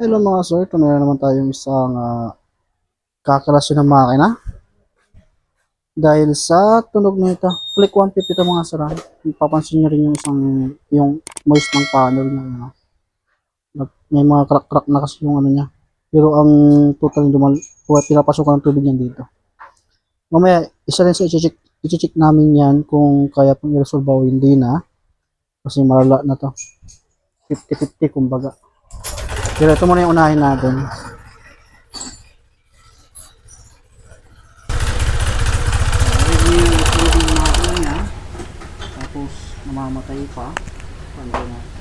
Hello mga sir, ito na naman tayong isang uh, kakalasyon ng makina. Dahil sa tunog na ito, click 150 ito mga sir. ah. Papansin nyo rin yung isang, yung moist ng panel niya. Ano. Nag- May mga crack-crack na kasi yung ano niya. Pero ang total dumal, kung pinapasukan ng tubig yan dito. Mamaya, isa rin sa i-check, i-check namin yan kung kaya pang i-resolve o hindi na. Kasi malala na to. 50-50 kumbaga. Pero ito muna yung unahin natin. Tapos namamatay pa. Paano na?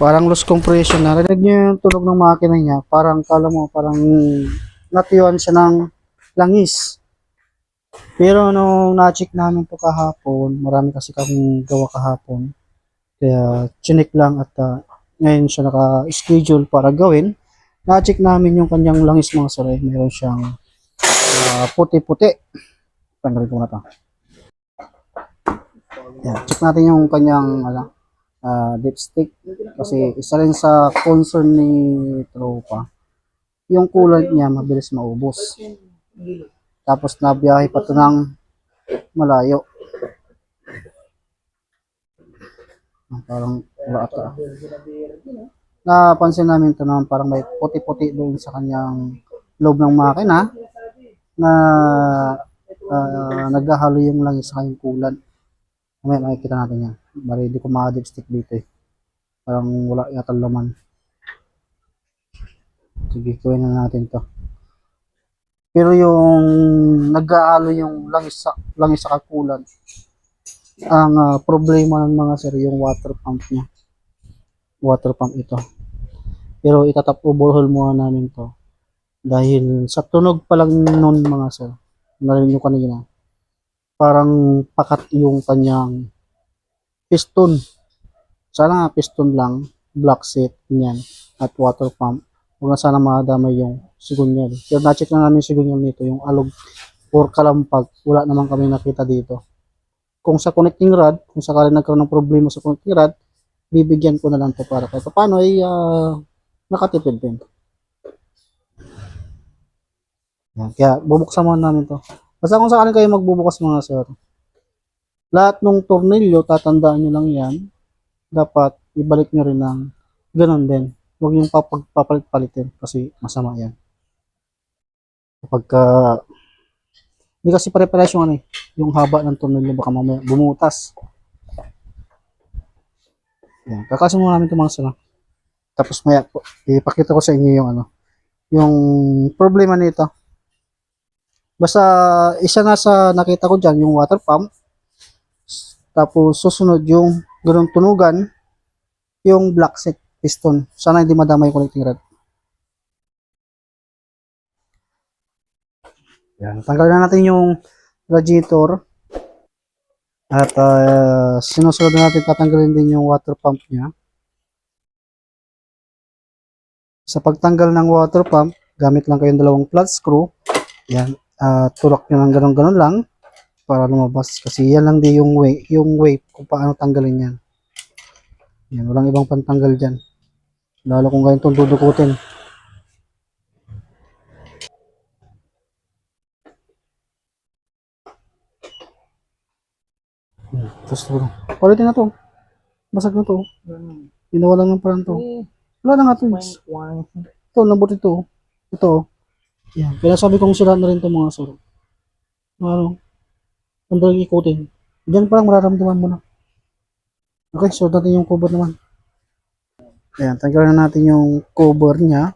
Parang loose compression na. Rinig yung tunog ng makina niya. Parang, kala mo, parang natiyuan siya ng langis. Pero nung na-check namin to kahapon, marami kasi kaming gawa kahapon. Kaya chinik lang at ah, ngayon siya naka-schedule para gawin. Na-check namin yung kanyang langis mga saray. Meron siyang ah, puti-puti. Tanggalin ko na to. Yan. Check natin yung kanyang ano, ah, dipstick. Kasi isa rin sa concern ni Tropa. Yung coolant niya mabilis maubos. Tapos nabiyahe pa to ng malayo. Ah, Parang wala ata. Napansin namin to na parang may puti-puti doon sa kanyang loob ng makina na ah, naghahalo yung langis sa kanyang coolant. Mamaya makikita natin yan. Bari hindi ko makadipstick dito eh. Parang wala yata laman. Sige, gawin na natin to. Pero yung nag-aalo yung langis sa, langis sa kakulan, ang ah, problema ng mga sir, yung water pump niya. Water pump ito. Pero itatap overhaul muna namin to. Dahil sa tunog pa lang nun mga sir, narinig nyo kanina, parang pakat yung kanyang piston. Sana nga piston lang, block set, yan, at water pump. Huwag na sana madamay yung sigunyal. Pero na-check na namin sigunyal nito, yung alog or kalampag. Wala naman kami nakita dito. Kung sa connecting rod, kung sakali nagkaroon ng problema sa connecting rod, bibigyan ko na lang to para kahit paano ay ah, nakatipid din. Kaya bubuksan muna namin to. Basta kung sakaling kayo magbubukas mga sir, lahat ng tornilyo, tatandaan nyo lang yan, dapat ibalik nyo rin ng ganun din. Huwag yung papag- papalit-palitin kasi masama yan. Kapag ka, hindi kasi pare-pares yung ano eh, yung haba ng tornilyo baka mamaya bumutas. Yan, kakasin muna namin itong mga sila. Tapos maya ipakita ko sa inyo yung ano, yung problema nito. Basta isa nga sa nakita ko dyan, yung water pump. Tapos susunod yung ganung tunugan, yung black set piston. Sana hindi madama yung connecting rod. Yan, tanggalin na natin yung radiator. At uh, sinusunod na natin tatanggalin din yung water pump niya. Sa pagtanggal ng water pump, gamit lang kayong dalawang flat screw. Yan, uh, tulak nyo lang ganun-ganun lang para lumabas. Kasi yan lang din yung way, yung way kung paano tanggalin yan. Yan, walang ibang pantanggal dyan. Lalo kung ganito dudukutin. Tapos ito. Quality na to. Basag na to. Ginawa lang ng parang to. Wala na nga to. Ito, lambot ito. Ito. Yan. Kaya sabi kong sila na rin itong mga suro. Ano? Ang dalang ikutin. Diyan pa lang mararamdaman mo na. Okay, so natin yung cover naman. Ayan, tanggalin na natin yung cover niya.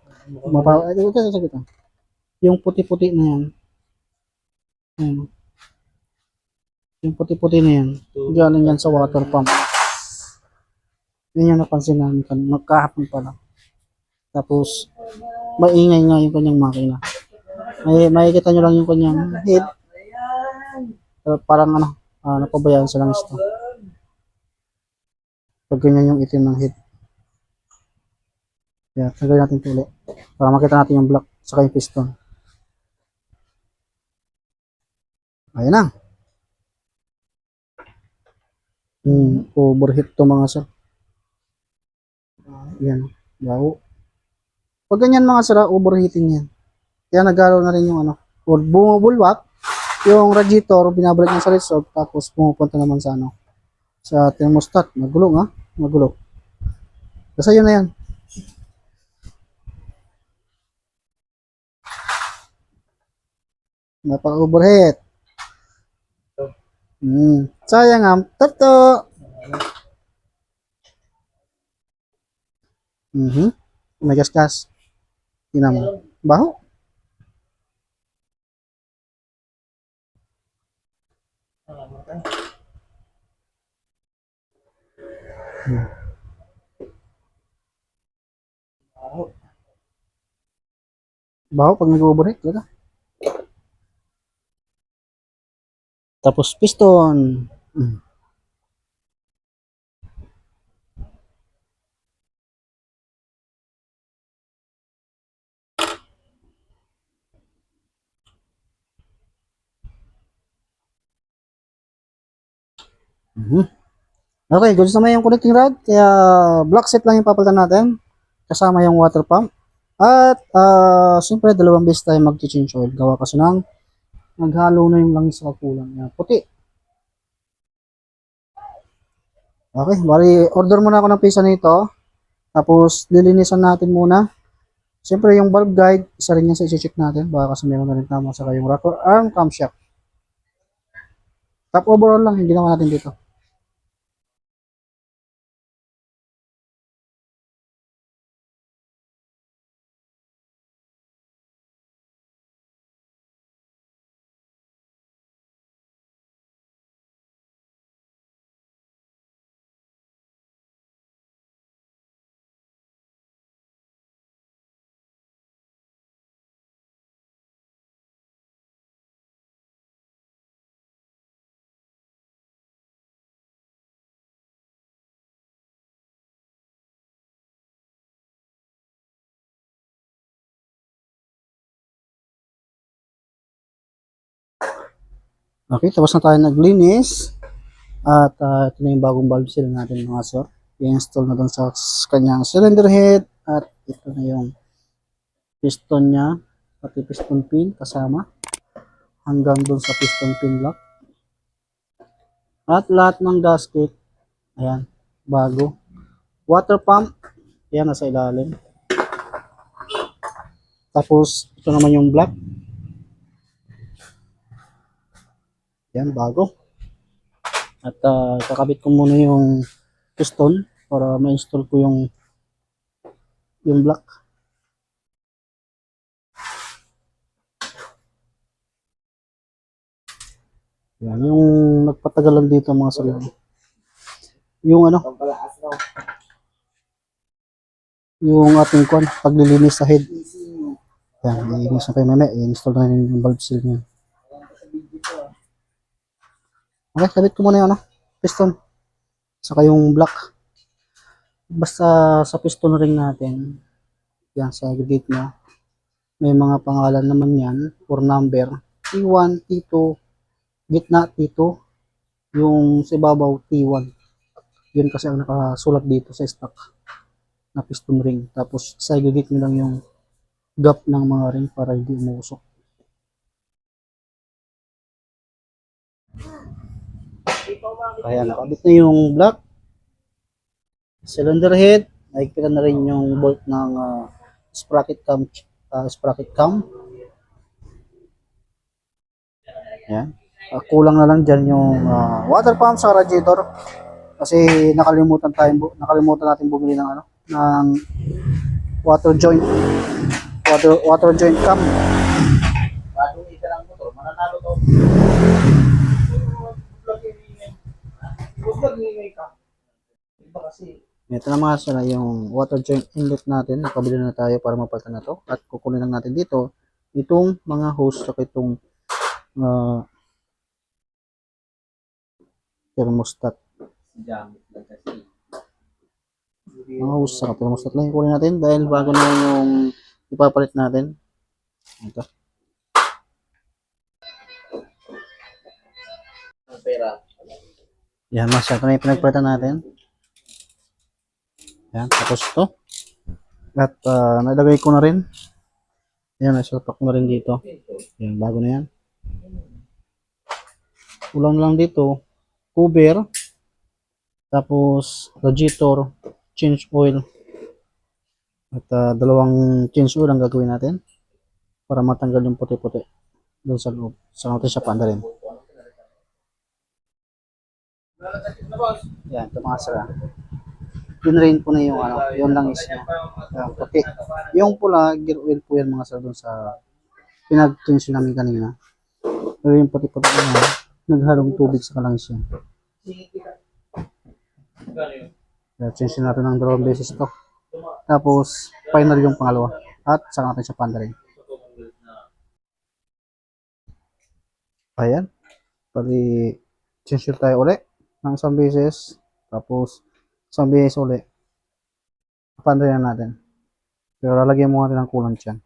Mapa ito, ito, ito. Yung puti-puti na yan. Ayan. Yung puti-puti na yan. Galing yan sa water pump. Yan yung napansin namin kan magkahapon pa lang. Tapos, maingay nga yung kanyang makina. May makikita nyo lang yung kanyang head. Uh, parang ano, uh, napabayaan sa langis to. Pag ganyan yung itim ng head. Kaya tanggalin natin ito ulit. Para makita natin yung block saka yung piston. Ayan na. Hmm, overheat to mga sir. Yan. Baho. Pag ganyan mga sir, ah, overheating yan. Kaya nagalo na rin yung ano. Or bumubulwak, yung radiator, binabalik niya sa reserve, tapos pumupunta naman sa ano, sa thermostat. Magulo nga. Magulo. Basta yun na yan. Napa-overheat. Hmm. Sayang ang tato. Mhm. May gas-gas. Tingnan mo. Baho. Hmm. Baho pag nag-overheat, talaga. Tapos piston. Mm. Mhm. Okay, goods naman yung connecting rod. Kaya block set lang yung papalitan natin. Kasama yung water pump. At ah siyempre dalawang beses tayo mag-change oil. Gawa kasi ng naghalo na yung langis sa kulang niya. Puti. Okay, bali order muna ako ng pisa nito. Tapos lilinisan natin muna. Siyempre yung bulb guide, isa rin yan sa isi-check natin. Baka kasi meron na rin tama sa yung rocker arm camshaft. Top overall lang yung ginawa natin dito. Okay, tapos na tayo naglinis. At ah, ito na yung bagong valve seal natin mga sir. I-install na doon sa kanyang cylinder head. At ito na yung piston niya. Pati piston pin kasama. Hanggang doon sa piston pin lock. At lahat ng gasket. Ayan, bago. Water pump. Ayan, nasa ilalim. Tapos, ito naman yung black. Yan, bago. At ah, kakabit ko muna yung piston para ma-install ko yung yung block. Yan, yung nagpatagalan dito mga sarili. Yung ano, yung ating kwan, paglilinis sa head. Yan, ilinis na kayo i-install na yung valve seal niya. Okay, kabit ko muna yung ano, piston. Saka yung block. Basta sa piston ring natin, yan sa gate niya, may mga pangalan naman yan or number. T1, T2, gitna T2, yung sa ibabaw T1. Yun kasi ang nakasulat dito sa stock na piston ring. Tapos sa gate nyo lang yung gap ng mga ring para hindi umusok. Kaya nakabit na yung block. Cylinder head. Nakikita na rin yung bolt ng ah, sprocket cam. ah, sprocket cam. Yan. Ah, kulang na lang dyan yung ah, water pump sa radiator. Kasi nakalimutan tayo nakalimutan natin bumili ng ano ng water joint water water joint cam. Bagong isa lang motor, mananalo to. Huwag mag-ingay ka. Iba kasi, Ito na mga sila yung water joint inlet natin. Nakabili na tayo para mapalitan na to. At kukunin lang natin dito itong mga hose at itong ah, thermostat. gamit lang kasi. Mga hose sa thermostat lang yung kunin natin dahil bago na yung ipapalit natin. Ito. Ang pera. Yan, mas ito na yung natin. Yan, tapos ito. At uh, nalagay ko na rin. Yan, ko na rin dito. Yan, bago na yan. Ulang lang dito, cover, tapos radiator, change oil, at ah, dalawang change oil ang gagawin natin para matanggal yung puti-puti doon sa loob. Sa natin siya panda rin. Yan, mga sira. Yun rin po na yung ano, yun lang is niya. Yan, puti. Yung pula, gear oil po yan mga sir doon sa pinag-change namin kanina. Pero yung puti-puti na naghalong tubig sa kalangis yan. Change natin ng dalawang beses to. Tapos, final yung pangalawa. At saka natin siya panda rin. Ayan. Pali, change tayo uli ng isang beses. Tapos, isang beses uli. Panda rin natin. Pero lalagyan mo natin ng coolant yan.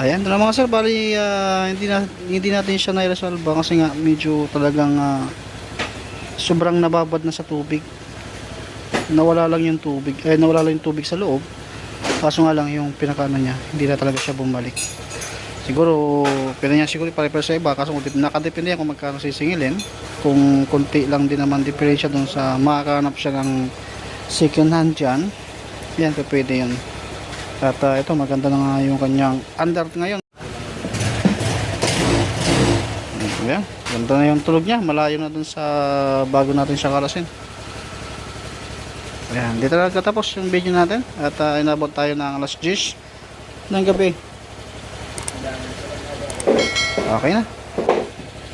Ayan, na mga sir, bali ah, hindi, na, hindi natin siya na-resolve kasi nga medyo talagang ah, sobrang nababad na sa tubig. Nawala lang yung tubig, eh nawala lang yung tubig sa loob. Kaso nga lang yung pinakaano niya, hindi na talaga siya bumalik. Siguro, pwede niya siguro pare sa iba kasi nakadepende yan kung magkano sisingilin. Kung konti lang din naman diferensya dun sa makakahanap siya ng second hand dyan, yan, pwede yun. At ah, ito, maganda na nga yung kanyang under ngayon. Ayan, ganda na yung tulog niya. Malayo na dun sa bago natin siya karasin. Ayan, dito na nagtatapos yung video natin. At ah, inabot tayo ng alas 10 ng gabi. Okay na.